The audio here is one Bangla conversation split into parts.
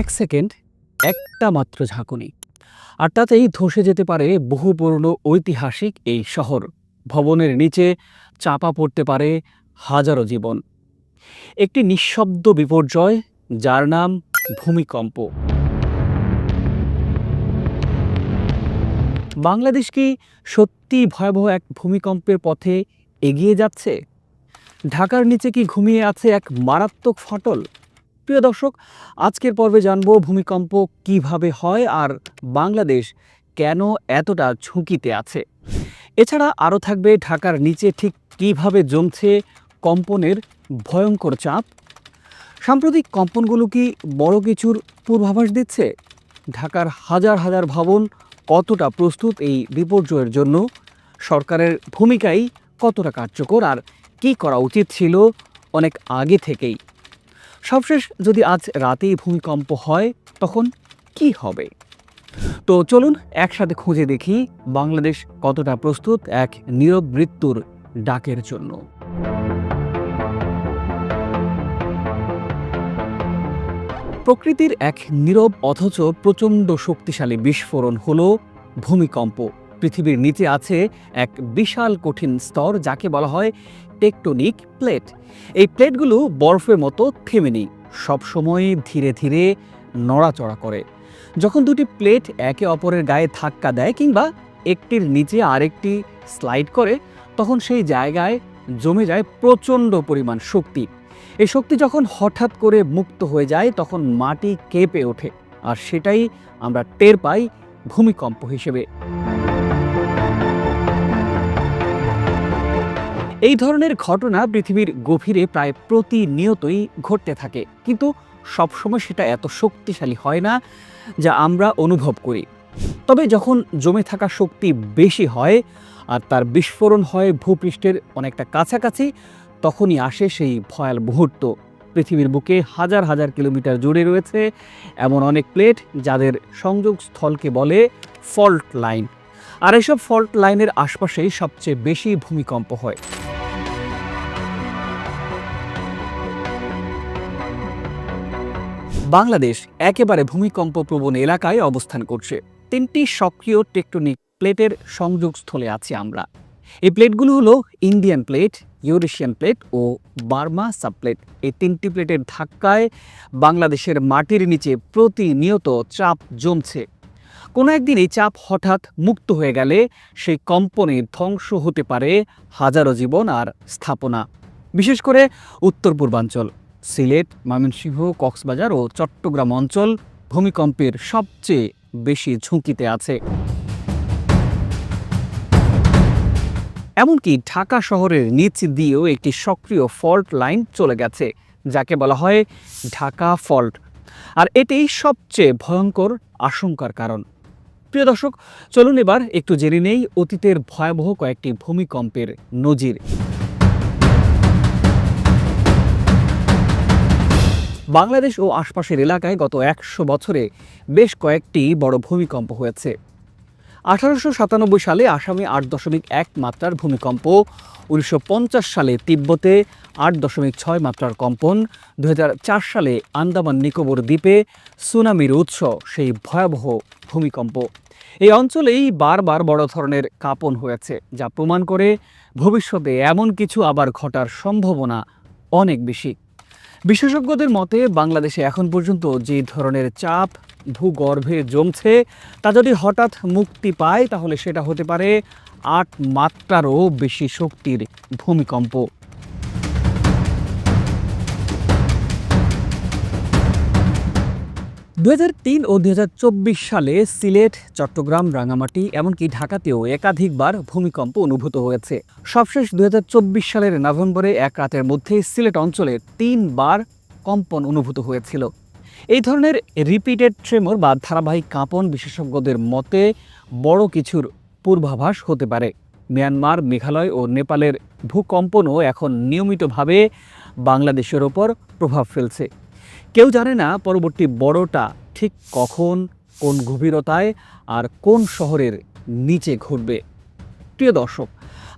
এক সেকেন্ড, একটা মাত্র ঝাঁকুনি। আর তাতেই ধসে যেতে পারে বহু পুরনো ঐতিহাসিক এই শহর। ভবনের নিচে চাপা পড়তে পারে হাজারো জীবন। একটি নিঃশব্দ বিপর্যয়, যার নাম ভূমিকম্প। বাংলাদেশ কি সত্যি ভয়াবহ এক ভূমিকম্পের পথে এগিয়ে যাচ্ছে? ঢাকার নিচে কি ঘুমিয়ে আছে এক মারাত্মক ফাটল? প্রিয় দর্শক, আজকের পর্বে জানব ভূমিকম্প কীভাবে হয় আর বাংলাদেশ কেন এতটা ঝুঁকিতে আছে। এছাড়া আরও থাকবে ঢাকার নিচে ঠিক কীভাবে জমছে কম্পনের ভয়ঙ্কর চাপ। সাম্প্রতিক কম্পনগুলো কি বড় কিছুর পূর্বাভাস দিচ্ছে? ঢাকার হাজার হাজার ভবন কতটা প্রস্তুত এই বিপর্যয়ের জন্য? সরকারের ভূমিকাই কতটা কার্যকর আর কী করা উচিত ছিল অনেক আগে থেকেই? সবশেষ যদি আজ রাতেই ভূমিকম্প হয়, তখন কি হবে? তো চলুন একসাথে খুঁজে দেখি বাংলাদেশ কতটা প্রস্তুত এক নীরব মৃত্যুর ডাকের জন্য। প্রকৃতির এক নীরব অথচ প্রচণ্ড শক্তিশালী বিস্ফোরণ হল ভূমিকম্প। পৃথিবীর নিচে আছে এক বিশাল কঠিন স্তর, যাকে বলা হয় টেকটনিক প্লেট। এই প্লেটগুলো বরফের মতো থেমে নেই, সবসময় ধীরে ধীরে নড়াচড়া করে। যখন দুটি প্লেট একে অপরের গায়ে ধাক্কা দেয় কিংবা একটির নিচে আরেকটি স্লাইড করে, তখন সেই জায়গায় জমে যায় প্রচণ্ড পরিমাণ শক্তি। এই শক্তি যখন হঠাৎ করে মুক্ত হয়ে যায়, তখন মাটি কেঁপে ওঠে, আর সেটাই আমরা টের পাই ভূমিকম্প হিসেবে। এই ধরনের ঘটনা পৃথিবীর গভীরে প্রায় প্রতিনিয়তই ঘটতে থাকে। কিন্তু সবসময় সেটা এত শক্তিশালী হয় না যা আমরা অনুভব করি। তবে যখন জমে থাকা শক্তি বেশি হয় আর তার বিস্ফোরণ হয় ভূপৃষ্ঠের অনেকটা কাছাকাছি, তখনই আসে সেই ভয়াল মুহূর্ত। পৃথিবীর বুকে হাজার হাজার কিলোমিটার জুড়ে রয়েছে এমন অনেক প্লেট যাদের সংযোগ স্থলকে বলে ফল্ট লাইন। আর এসব ফল্ট লাইনের আশপাশেই সবচেয়ে বেশি ভূমিকম্প হয়। বাংলাদেশ একেবারে ভূমিকম্প প্রবণ এলাকায় অবস্থান করছে। তিনটি সক্রিয় টেকটনিক প্লেটের সংযোগস্থলে আছি আমরা। এই প্লেটগুলো হলো ইন্ডিয়ান প্লেট, ইউরেশিয়ান প্লেট ও বার্মা সাবপ্লেট। এই তিনটি প্লেটের ধাক্কায় বাংলাদেশের মাটির নিচে প্রতিনিয়ত চাপ জমছে। কোনো একদিন এই চাপ হঠাৎ মুক্ত হয়ে গেলে সেই কম্পনে ধ্বংস হতে পারে হাজারো জীবন আর স্থাপনা। বিশেষ করে উত্তর পূর্বাঞ্চল সিলেট, ময়মনসিংহ, কক্সবাজার ও চট্টগ্রাম অঞ্চল ভূমিকম্পের সবচেয়ে বেশি ঝুঁকিতে আছে। এমনকি ঢাকা শহরের নিচ দিয়েও একটি সক্রিয় ফল্ট লাইন চলে গেছে, যাকে বলা হয় ঢাকা ফল্ট। আর এটাই সবচেয়ে ভয়ঙ্কর আশঙ্কার কারণ। প্রিয় দর্শক, চলুন এবার একটু জেনে নেই অতীতের ভয়াবহ কয়েকটি ভূমিকম্পের নজির। বাংলাদেশ ও আশপাশের এলাকায় গত একশো বছরে বেশ কয়েকটি বড় ভূমিকম্প হয়েছে। আঠারোশো সাতানব্বই সালে আসামে আট দশমিক এক মাত্রার ভূমিকম্প, উনিশশো পঞ্চাশ সালে তিব্বতে আট দশমিক ছয় মাত্রার কম্পন দু হাজার চার সালে আন্দামান নিকোবর দ্বীপে সুনামির উৎস, সেই ভয়াবহ ভূমিকম্প। এই অঞ্চলেই বারবার বড় ধরনের কাঁপন হয়েছে, যা প্রমাণ করে ভবিষ্যতে এমন কিছু আবার ঘটার সম্ভাবনা অনেক বেশি। বিশেষজ্ঞদের মতে, বাংলাদেশে এখন পর্যন্ত যে ধরনের চাপ, ভূগর্ভে জমছে, তা যদি হঠাৎ মুক্তি পায়, তাহলে সেটা হতে পারে আট মাত্রারও বেশি শক্তির ভূমিকম্প। দু ও দু হাজার চব্বিশ সালে সিলেট, চট্টগ্রাম, রাঙামাটি, এমনকি ঢাকাতেও একাধিকবার ভূমিকম্প অনুভূত হয়েছে। সবশেষ দু হাজার চব্বিশ সালের নভেম্বরে এক রাতের মধ্যে সিলেট অঞ্চলে তিনবার কম্পন অনুভূত হয়েছিল। এই ধরনের রিপিটেড ট্রেমর বা ধারাবাহিক কাঁপন বিশেষজ্ঞদের মতে বড় কিছুর পূর্বাভাস হতে পারে। মিয়ানমার, মেঘালয় ও নেপালের ভূকম্পনও এখন নিয়মিতভাবে বাংলাদেশের ওপর প্রভাব ফেলছে। কেউ জানে না পরবর্তী বড়টা ঠিক কখন, কোন গভীরতায় আর কোন শহরের নিচে ঘটবে। প্রিয় দর্শক,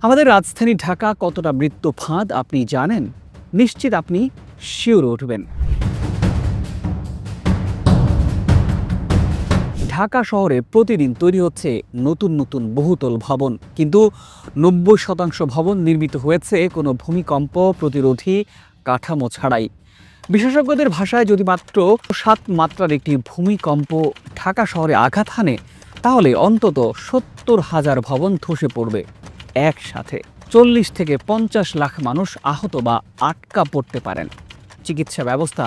আমাদের রাজধানী ঢাকা কতটা মৃত্যু ফাঁদ আপনি জানেন? নিশ্চিত আপনি শিওর উঠবেন। ঢাকা শহরে প্রতিদিন তৈরি হচ্ছে নতুন নতুন বহুতল ভবন। কিন্তু নব্বই শতাংশ ভবন নির্মিত হয়েছে কোনো ভূমিকম্প, প্রতিরোধী কাঠামো ছাড়াই। বিশেষজ্ঞদের ভাষায় যদি মাত্র সাত মাত্রার একটি ভূমিকম্প ঢাকা শহরে আঘাত হানে, তাহলে অন্তত সত্তর হাজার ভবন ধসে পড়বে একসাথে। চল্লিশ থেকে পঞ্চাশ লাখ মানুষ আহত বা আটকা পড়তে পারেন। চিকিৎসা ব্যবস্থা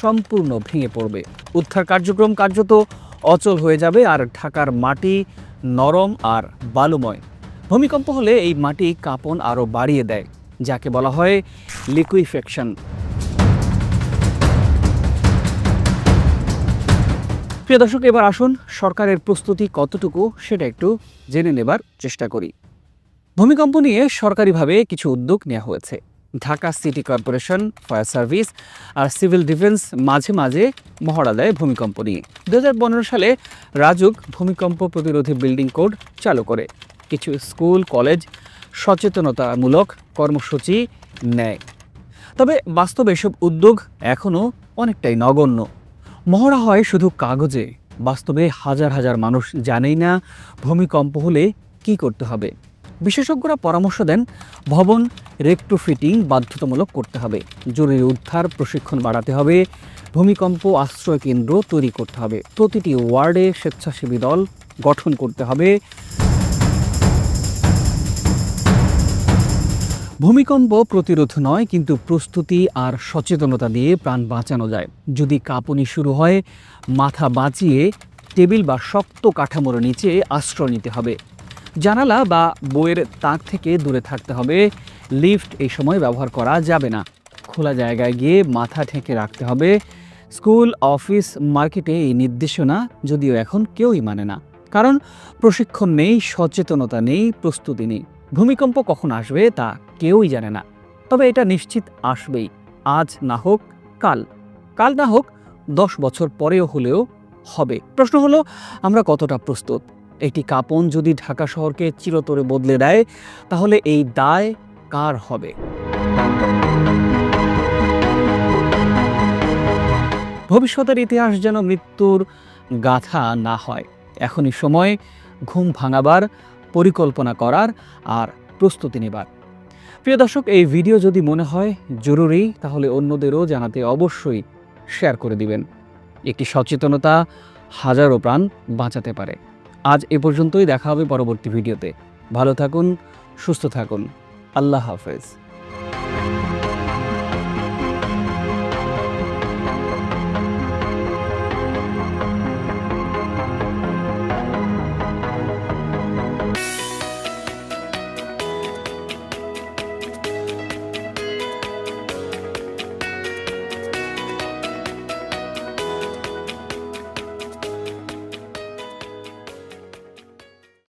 সম্পূর্ণ ভেঙে পড়বে। উদ্ধার কার্যক্রম কার্যত অচল হয়ে যাবে আর ঢাকার মাটি নরম আর বালুময়। ভূমিকম্প হলে এই মাটি কাঁপন আরও বাড়িয়ে দেয়, যাকে বলা হয় লিকুইফেকশন প্রিয় দর্শক, এবার আসুন সরকারের প্রস্তুতি কতটুকু সেটা একটু জেনে নেবার চেষ্টা করি। ভূমিকম্প নিয়ে সরকারিভাবে কিছু উদ্যোগ নেওয়া হয়েছে। Dhaka city corporation, fire service আর সিভিল ডিফেন্স মাঝে মাঝে মহড়া দেয় ভূমিকম্প নিয়ে। দু হাজার পনেরো সালে রাজুক ভূমিকম্প প্রতিরোধী বিল্ডিং কোড চালু করে। কিছু স্কুল, কলেজ সচেতনতামূলক কর্মসূচি নেয়। তবে বাস্তবে এসব উদ্যোগ এখনও অনেকটাই নগণ্য। মহড়া হয় শুধু কাগজে। বাস্তবে হাজার হাজার মানুষ জানেই না ভূমিকম্প হলে কি করতে হবে। বিশেষজ্ঞরা পরামর্শ দেন, ভবন রেক্টোফিটিং বাধ্যতামূলক করতে হবে। জরুরি উদ্ধার প্রশিক্ষণ বাড়াতে হবে। ভূমিকম্প আশ্রয় কেন্দ্র তৈরি করতে হবে। প্রতিটি ওয়ার্ডে স্বেচ্ছাসেবী দল গঠন করতে হবে। ভূমিকম্প প্রতিরোধ নয়, কিন্তু প্রস্তুতি আর সচেতনতা দিয়ে প্রাণ বাঁচানো যায়। যদি কাঁপুনি শুরু হয়, মাথা বাঁচিয়ে টেবিল বা শক্ত কাঠামোর নিচে আশ্রয় নিতে হবে। জানালা বা বইয়ের তাক থেকে দূরে থাকতে হবে। লিফট এই সময় ব্যবহার করা যাবে না। খোলা জায়গায় গিয়ে মাথা ঠেকে রাখতে হবে। স্কুল, অফিস, মার্কেটে এই নির্দেশনা যদিও এখন কেউই মানে না। কারণ প্রশিক্ষণ নেই, সচেতনতা নেই, প্রস্তুতি নেই। ভূমিকম্প কখন আসবে তা কেউই জানে না। তবে এটা নিশ্চিত আসবেই। আজ না হোক, কাল। কাল না হোক, দশ বছর পরেও হলেও হবে। প্রশ্ন হলো, আমরা কতটা প্রস্তুত? একটি কাপন যদি ঢাকা শহরকে চিরতরে বদলে দেয়, তাহলে এই দায় কার হবে? ভবিষ্যতের ইতিহাস যেন মৃত্যুর গাথা না হয়। এখনই সময় ঘুম ভাঙাবার পরিকল্পনা করার আর প্রস্তুতি নেবার। প্রিয় দর্শক, এই ভিডিও যদি মনে হয় জরুরি, তাহলে অন্যদেরও জানাতে অবশ্যই শেয়ার করে দিবেন। একটি সচেতনতা হাজারো প্রাণ বাঁচাতে পারে। আজ এ পর্যন্তই, দেখা হবে পরবর্তী ভিডিওতে। ভালো থাকুন, সুস্থ থাকুন। আল্লাহ হাফেজ।